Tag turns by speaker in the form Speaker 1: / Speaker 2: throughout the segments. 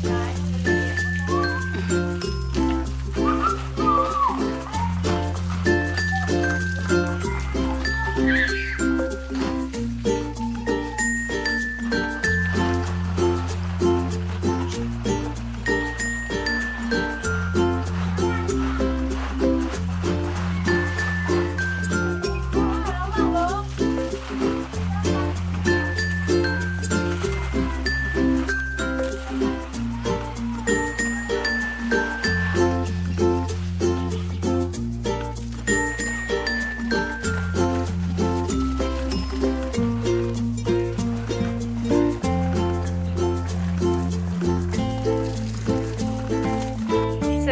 Speaker 1: ส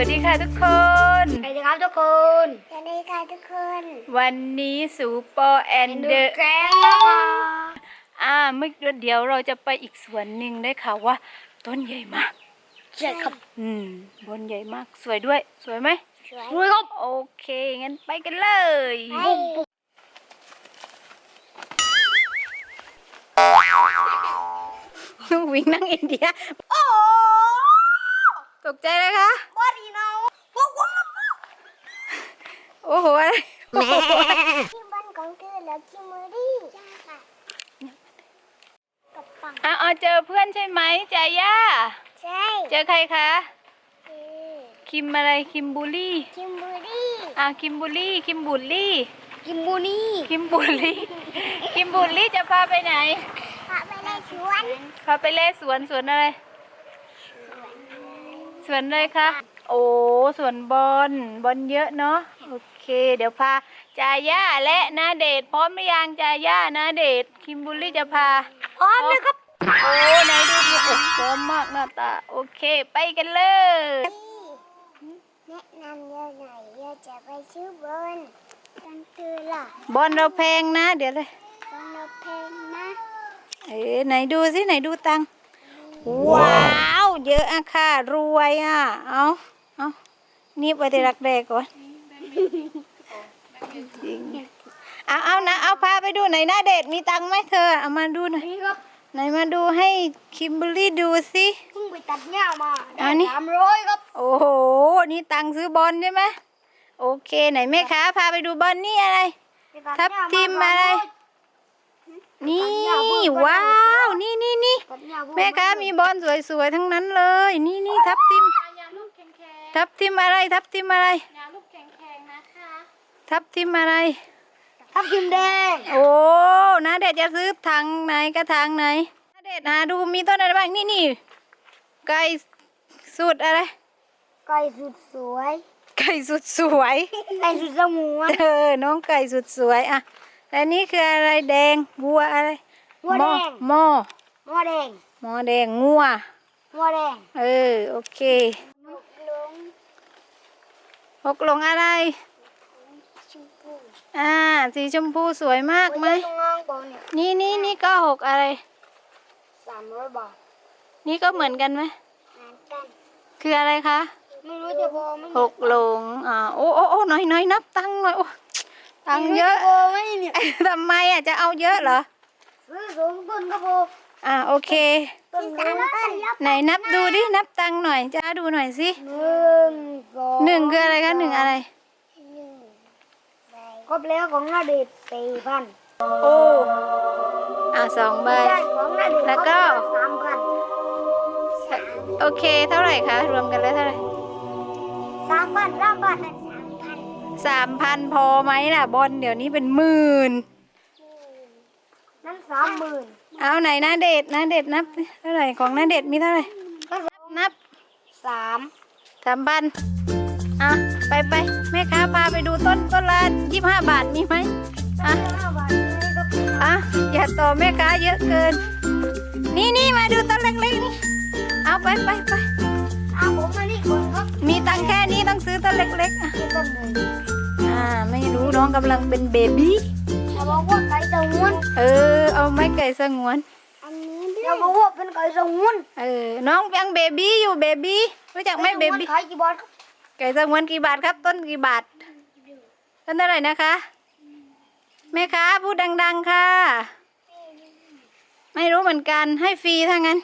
Speaker 1: วัสดีค่ะทุกคน
Speaker 2: สวัสดีครับทุกคน
Speaker 3: สวัสดีค่ะทุกคน
Speaker 1: วันนี้สูปอแอนเดอร์
Speaker 2: แกงนะคะ
Speaker 1: อ่าเมื่อเดี๋ยวเราจะไปอีกสวนหนึ่งได้ค่ะว่า ต้นใหญ่มาก
Speaker 2: ใช่ครับ
Speaker 1: อืม บนใหญ่มาก สวยด้วย สวยไหม
Speaker 3: สวย
Speaker 2: รวยครับ
Speaker 1: โอเค งั้นไปกันเลย
Speaker 3: ไป
Speaker 1: ลูกวิ่งนั่งอินเดีย โอ้ ตกใจเลยคะ
Speaker 3: บอดีเนาะ
Speaker 1: โอ้โหอะไรโอ้โห
Speaker 3: ที่บ้านของเธอแล้วคิมเมอรี่ใช่ค่ะกับปัง
Speaker 1: อะเอาเจอเพื่อนใช่ไหมจาย่า
Speaker 3: ใช่
Speaker 1: เจอใครคะ
Speaker 3: คือ
Speaker 1: คิมอะไรคิมบูลลี่
Speaker 3: คิมเบอรี่
Speaker 1: อะคิมบูลลี่คิมบูลลี่
Speaker 2: กิมบูนี่
Speaker 1: คิมบูลลี่คิมบูลลี่จะพาไปไหน
Speaker 3: พาไปในสวน
Speaker 1: พาไปเล่สวนสวนอะไรสวนอะไรคะ โอ้สวนบอลบอลเยอะเนาะโอเค เดี๋ยวพาจาย่าและนาเดชน์พร้อมหรือยังจาย่านาเดชน์คิมบุลลี่จะพา
Speaker 2: พร้อมเลยครับ
Speaker 1: โอ้ไหนดูดิโอ้พร้อมมากหน้าตาโอเคไปกันเลย
Speaker 3: แนะนำเยอะหน่อยเยอะจะไปซื้อบอลกันเธอล่ะ
Speaker 1: บอลเราแพงนะ เดี๋ยวเลย
Speaker 3: บอลเราแพงนะ
Speaker 1: เอ้ยไหนดูสิไหนดูตังค์ว้าว เยอะอะค่ะรวยอะเอา เอานี่ไปที่รักแรกก่อนจริงเอาเอานะเอาพาไปดูไหนอยหน้าเดทมีตังค์ไหมเธอเอามาดูหน่อย
Speaker 2: นี่ครับ
Speaker 1: ไหนมาดูให้คิมเบอรรี่ดูสิ
Speaker 2: เพิ่งไปตัดหญ้ามา
Speaker 1: อันนี้
Speaker 2: สามร้อยครับ
Speaker 1: โอ้โหนี่ตังค์ซื้อบอลใช่ไหมโอเคไหนแม่ค้าพาไปดูบอลนี่อะไร
Speaker 2: ไปตัด
Speaker 1: ทับ
Speaker 2: หญ้าา
Speaker 1: ทิมอะไรนี่ ว้าว นี่นี่นี่
Speaker 2: ตัดหญ้าเพิ่ง
Speaker 1: แม่ค้ามีบอลสวยๆทั้งนั้นเลย นี่นี่ทับทิม ทับทิมอะไร ทับทิมอะไรทับทิมอะไร
Speaker 2: ทับทิมแดง
Speaker 1: โอ้นะเด็ดจะซื้อทางไหนกระทางไหนนะเด็ดหาดูมีต้นอะไรบ้างนี่นี่ไก่สุดอะไร
Speaker 2: ไก่สุดสวย
Speaker 1: ไก่สุดสวย
Speaker 2: ไก่สุดสมวน
Speaker 1: เออ น้องไก่สุดสวยอะแล้วนี่คืออะไรแดงวัวอะไร
Speaker 2: หัวแดง
Speaker 1: หม้อ
Speaker 2: หัวแดง
Speaker 1: หม้อแดงงัว
Speaker 2: หัวแดง
Speaker 1: เออ โอเค
Speaker 3: ลง
Speaker 1: หกลงอะไร
Speaker 3: ชมพู
Speaker 1: อ่า สีชมพูสวยมากไหม
Speaker 2: ตรงงางปอเนี่ย
Speaker 1: นี่นี่นี่ก็หกอะไร
Speaker 2: สามร้อยบาท
Speaker 1: นี่ก็เหมือนกันไหม
Speaker 3: อ่านกัน
Speaker 1: คืออะไรคะ
Speaker 2: ไม่รู้จะพอไหม
Speaker 1: หกลง อ่า โอ้โอ้โอ้หน่อยหน่อยนับตังค์หน่อย โอ้ ตังค์เยอะ
Speaker 2: พอไหมเนี่ย
Speaker 1: ทำไมอะ จะเอาเยอะเหรอ
Speaker 2: ซื้อสองต้นก็พอ
Speaker 1: อ่าโอเค
Speaker 2: ต้น
Speaker 3: สามต้น
Speaker 1: ไหนนับดูดินับตังค์หน่อยจ้าดูหน่อยสิ
Speaker 2: หนึ่งสอง
Speaker 1: หนึ่งคืออะไรคะหนึ่งอะไร
Speaker 3: หนึ่งใบ
Speaker 2: ครบแล้วของนาเดชสี่พัน
Speaker 1: โอ้อ่าสองใบ
Speaker 2: ใช่ของนาเดช
Speaker 1: แล้วก็
Speaker 2: สามพัน
Speaker 3: สาม
Speaker 1: โอเคเท่าไหร่คะรวมกันแล้วเท่าไหร่
Speaker 2: สามพันสามพัน
Speaker 3: สามพัน
Speaker 1: สามพันพอไหมล่ะบอลเดี๋ยวนี้เป็นหมื่น
Speaker 2: นั่นสาม หมื่น
Speaker 1: เอาไหนนะเดชนะเดชนับสิเท่าไหร่ของนาเดชมีเท่าไหร่
Speaker 2: ก็
Speaker 1: นับ
Speaker 2: สาม
Speaker 1: สามพันอะไปไปแม่ค้าพาไปดูต้นต้นละยี่ห้าบาทมีไหมอะ
Speaker 2: ห้าบาทนี่ก็
Speaker 1: อะอย่าต่อแม่ค้าเยอะเกิน นี่นี่มาดูต้นเล็กๆนี่เอาไปไปไป
Speaker 2: เอาผมมานี่ก่อนครับ
Speaker 1: มีตังค์แค่นี้ต้องซื้อต้นเล็กๆอะ
Speaker 2: ที่ต้นหนึ่ง
Speaker 1: อ่าไม่รู้น้องกำลังเป็นเบบี้
Speaker 2: จะบอกว่าไก่สงวน
Speaker 1: เออ เอาไม้ไก่สงวน
Speaker 3: อันนี้ด้
Speaker 2: จะ
Speaker 3: วย
Speaker 2: บอกว่าเป็นไก่สงวน
Speaker 1: เออ น้องยังเบบี้อยู่เบบี้รู้จักไหมเบบี้
Speaker 2: ขายกี่บาทครับ
Speaker 1: ไก่สงวนกี่บาทครับ ต้นกี่บาทต้นเท่าไหร่นะคะแม่ค้าพูดดัง ๆค่ะ ไม่รู้เหมือนกันให้ฟรีถ้างั้น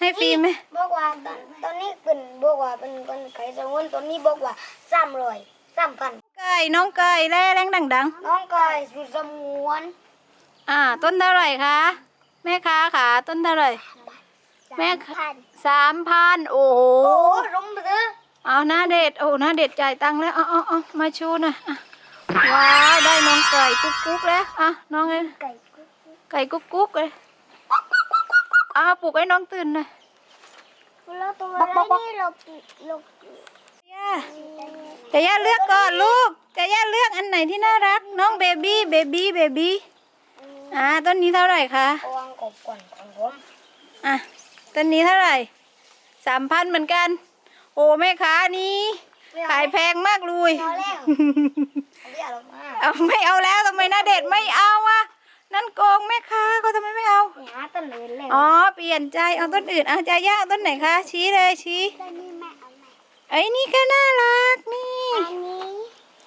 Speaker 1: ให้ฟรีไหม
Speaker 2: บอกว่าตอนตอนนี้เป็นบอกว่าเป็นคนขายสมุนตอนนี้บอกว่าสามร้อย สามพัน
Speaker 1: ไก่น้องไก่แร่แรงดัง
Speaker 2: น้องกายสุสมวน
Speaker 1: ๆ อ่า ต้นเท่าไหร่คะ แม่ค้าขาต้นเท่าไหร่ แม่
Speaker 3: พัน
Speaker 1: สามพันโอ้โห
Speaker 2: โอ้รุมไปเลย
Speaker 1: เอาหน้าเด็ดโอ้หน้าเด็ดจ่ายตังค์แล้วเอาเอาเอามาชูหน่อยอะว้าวได้น้องไก่กุ๊กกุ๊กแล้วอะน้องไง
Speaker 3: ไก่กุ๊ก
Speaker 1: ไก่กุ๊กกุ๊กเลยเอาปลุกให้น้องตื่นหน่อย
Speaker 3: แล้วตัวอะไรนี่เราเรา
Speaker 1: ย่า แต่ย่าเลือกก่อนลูกแต่ย่าเลือกอันไหนที่น่ารัก น้องเบบี้เบบี้เบบี้อ่าต้นนี้เท่าไหร่คะ
Speaker 2: เอาวางกบก่อนของผม
Speaker 1: อะต้นนี้เท่าไหร่สามพันเหมือนกัน โอ้แม่ค้านี้ขายแพงมากเลย
Speaker 2: พอแล้วเรียกเรามา
Speaker 1: เอาไม่เอาแล้วทำไมหน้าเด็ดไม่เอาอะนั่นโกงแม่ค้าเขาทำไมไม่เอา
Speaker 2: หาต้นเลยแล้ว
Speaker 1: อ๋อเปลี่ยนใจเอาต้นอื่นเอาใจย่าเอาต้นไหนคะชี้เลยชี้
Speaker 3: ตัวนี้แม่ เอาไหม
Speaker 1: ไอ้ยนี่ก็น่ารักนี่
Speaker 3: อันนี้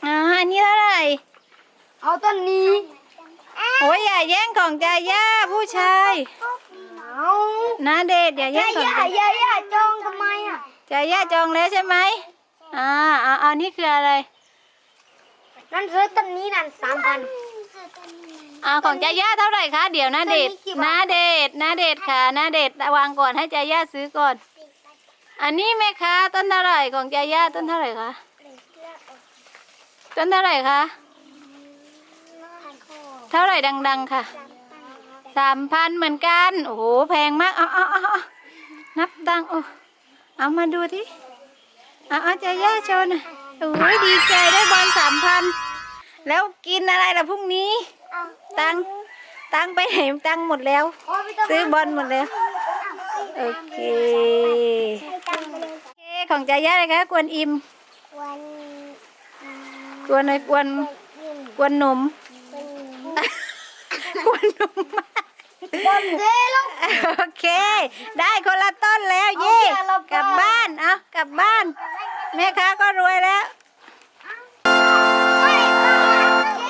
Speaker 1: อ่าอันนี้เท่าไหร่
Speaker 2: เอาต้นนี้
Speaker 1: โอ้ยอย่าแย่งของใจย่าผู้ชาย
Speaker 2: เอา
Speaker 1: หน้าเด็ดอย่าแย่
Speaker 2: ย่าง
Speaker 1: ของ
Speaker 2: ย่า
Speaker 1: ใจ
Speaker 2: ย่าย่าจองทำไมอะ
Speaker 1: ใจย่าจองแล้วใช่ไหมอ่าเอาเอานี่คืออะไร
Speaker 2: นั่นซื้อต้นนี้นั่นสามพัน
Speaker 3: ซื้อตัวนี้มัน
Speaker 1: อ่าของจาย่าเท่าไหร่คะเดี๋ยวนะเดช
Speaker 2: ตัวนี้กี่บาท
Speaker 1: นาเดชนาเดชค่ะนาเดชวางก่อนให้จาย่าซื้อก่อน
Speaker 3: สิบบาท
Speaker 1: อันนี้แม่ค้าต้นเท่าไหร่ของจาย่าต้นเท่าไหร่คะต้นเท่าไหร่คะเท่าไหร่ดัง ๆ ค่ะ
Speaker 3: สามพัน
Speaker 1: เหมือนกัน โอ้โหแพงมากเอาเอาเอาเอานับตังโอ้เอามาดูที่เอาเอาจาย่าโชว์หน่อยโอ้ยดีใจได้บอลสามพันแล้วกินอะไรล่ะพรุ่งนี้ ตังตังไปไหนตังหมดแล้ว ซื้อบอลหมดแล้ว โอเค ของจาย่าเลยคะกวนอิม
Speaker 3: วันอืม
Speaker 1: กวนอะไรกวน
Speaker 3: ยิ่ง
Speaker 1: กวนหนม
Speaker 3: วันนี้
Speaker 1: กวนหนมมาก
Speaker 2: บอลเด้ลง
Speaker 1: โอเค ได้คนละต้นแล้วเย่
Speaker 2: เอาเดี๋ยวเราไป
Speaker 1: กลับบ้าน เอากลับบ้าน แม่ค้าก็รวยแล้ว